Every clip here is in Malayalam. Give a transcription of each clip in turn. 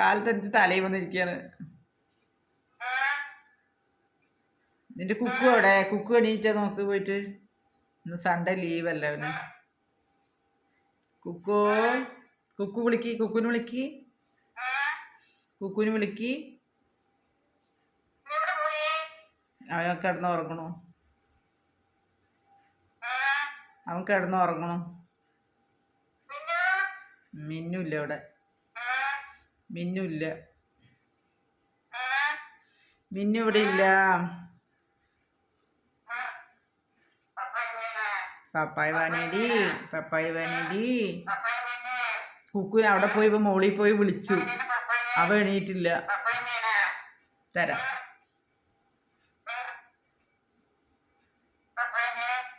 കാലത്തടിച്ച് തലയിൽ വന്നിരിക്കുകയാണ് നിന്റെ കുക്കു അവിടെ കുക്കു എണീറ്റാ നോക്ക് പോയിട്ട്? ഇന്ന് സൺഡേ ലീവല്ലേ അവന്? കുക്കു കുക്കു വിളിക്ക് കുക്കുന് വിളിക്ക്. കുക്കുന് വിളിക്ക്. അവൻ കിടന്ന് ഉറങ്ങണു. അവൻ കിടന്ന് ഉറങ്ങണു. മിന്നുമില്ല അവിടെ. മിന്നുമില്ല മിന്നു ഇവിടെ ഇല്ല. പപ്പായ വാനേടി പപ്പായ വാനേടി കുക്കുന് അവിടെ പോയി ഇപ്പൊ മോളിൽ പോയി വിളിച്ചു. അവ എണീറ്റില്ല. തരാം.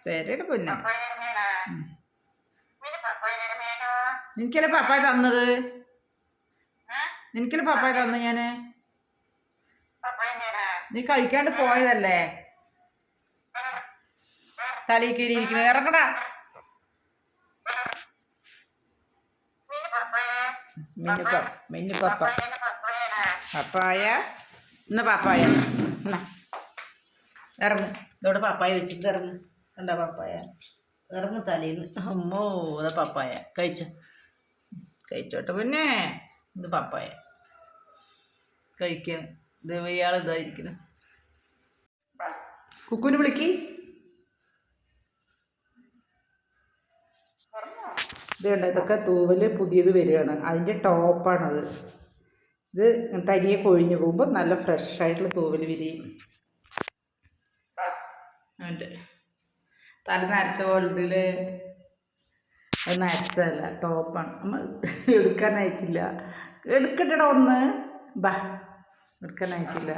തരട് പൊന്നെ. നിനക്കല്ലേ പപ്പായ തന്നത്? നിനക്കല്ലേ പപ്പായ തന്നു ഞാൻ. നീ കഴിക്കാണ്ട് പോയതല്ലേ? തലയിൽ കയറി ഇരിക്കുന്നത് ഇറങ്ങടാ. മിന്നുപ്പ മിന്നുപ്പപ്പ പപ്പായ? ഇന്ന് പപ്പായ. ഇറങ്ങ്. ഇതോടെ പപ്പായ വെച്ചിട്ട് ഇറങ്ങ്. കണ്ട പപ്പായ? ഇറങ്ങ് തലേന്ന് അമ്മോ പപ്പായ. കഴിച്ചോ. കഴിച്ചോട്ടെ. പിന്നെ ഇത് പപ്പായ. കഴിക്കാൻ. ഇത് ഇയാൾ ഇതായിരിക്കുന്നു. കുക്കുവിന് വിളിക്ക്. ഇതുണ്ട് ഇതൊക്കെ തൂവൽ പുതിയത് വരികയാണ്. അതിന്റെ ടോപ്പാണത്. ഇത് തരിയെ കൊഴിഞ്ഞു പോകുമ്പോൾ നല്ല ഫ്രഷ് ആയിട്ടുള്ള തൂവൽ വിരിയും തല നരച്ച പോലത്തിൽ അത് നരച്ചതല്ല ടോപ്പാണ് നമ്മൾ എടുക്കാൻ അയക്കില്ല. എടുക്കട്ടെടാ ഒന്ന്. ബാ എടുക്കാനായിക്കില്ല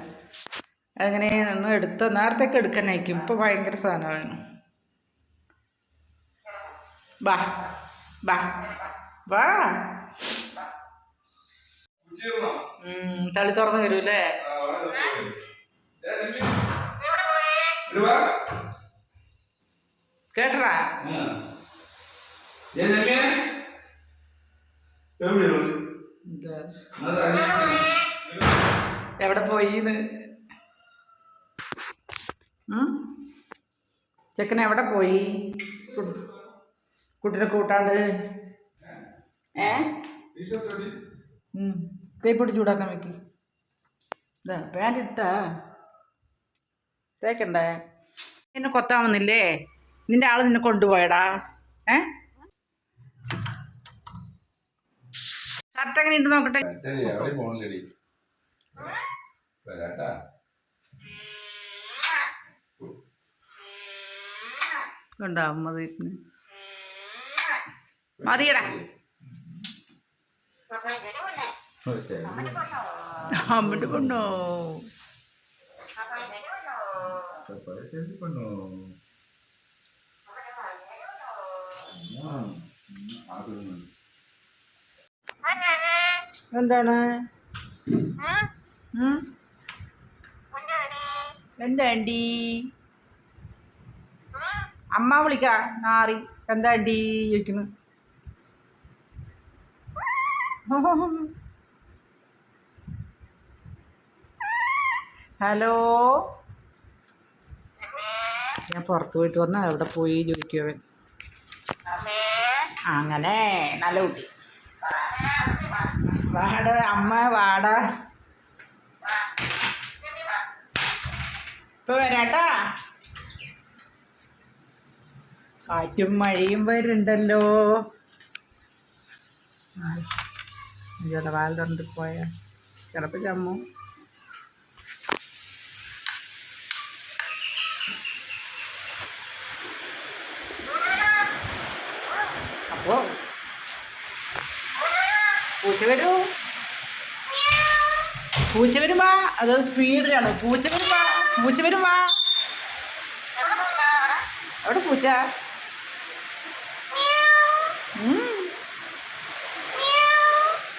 അങ്ങനെ ഒന്ന് എടുത്ത? നേരത്തേക്ക് എടുക്കാൻ അയക്കും. ഇപ്പോൾ ഭയങ്കര സാധനമാണ്. ബാ ബാ വാ തളി തുറന്ന് വരൂല്ലേ ഇത്. എവിടെ പോയിന്ന്? ചെക്കൻ എവിടെ പോയി? കുട്ടിനെ കൂട്ടാണ്ട്. ഏ? തേ തേപ്പൊടി ചൂടാക്കാൻ വെക്കി. ഇതാ പാന്റ് ഇട്ടാ തേക്കണ്ടേ? നിന്നെ കൊത്താവുന്നില്ലേ നിന്റെ ആൾ നിന്നെ കൊണ്ടുപോയടാ. ഏ? കറക്റ്റ് അങ്ങനെ ഇട്ട് നോക്കട്ടെ ഉണ്ടാവും മതി മതിയടാ കൊണ്ടോ എന്താണ്? എന്താണ്ടി അമ്മ വിളിക്ക. നാറി എന്താണ്ടി ചോദിക്കുന്നു. ഹലോ? ഞാൻ പുറത്ത് പോയിട്ട് വന്ന അവിടെ പോയി ചോദിക്കുവൻ അങ്ങനെ നല്ല കുട്ടി. വാട അമ്മ വാട. ഇപ്പൊ വരാട്ടാ. കാറ്റും മഴയും വരുന്നുണ്ടല്ലോ. ഇതോടെ വാൽ തുറന്നിട്ട് പോയ. ചിലപ്പോൾ ചമ്മു. അപ്പോ പൂച്ച വരൂ പൂച്ച വരുമാ അത് സ്പീഡിലാണ്. പൂച്ച വരുമാ പൂച്ച? വരുമാ എവിടെ പൂച്ച.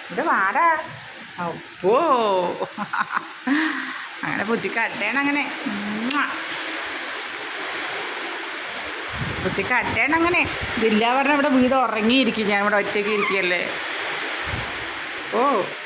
ഇവിടെ വാടാ. അപ്പോ അങ്ങനെ ബുദ്ധി കട്ടേണം അങ്ങനെ. ഉമ്മാ. ബുദ്ധി കട്ടേണം അങ്ങനെ. ഇതില്ല പറഞ്ഞാൽ ഇവിടെ വീട് ഉറങ്ങിയിരിക്കും. ഞാൻ ഇവിടെ ഒറ്റയ്ക്ക് ഇരിക്കുകയല്ലേ? ஓ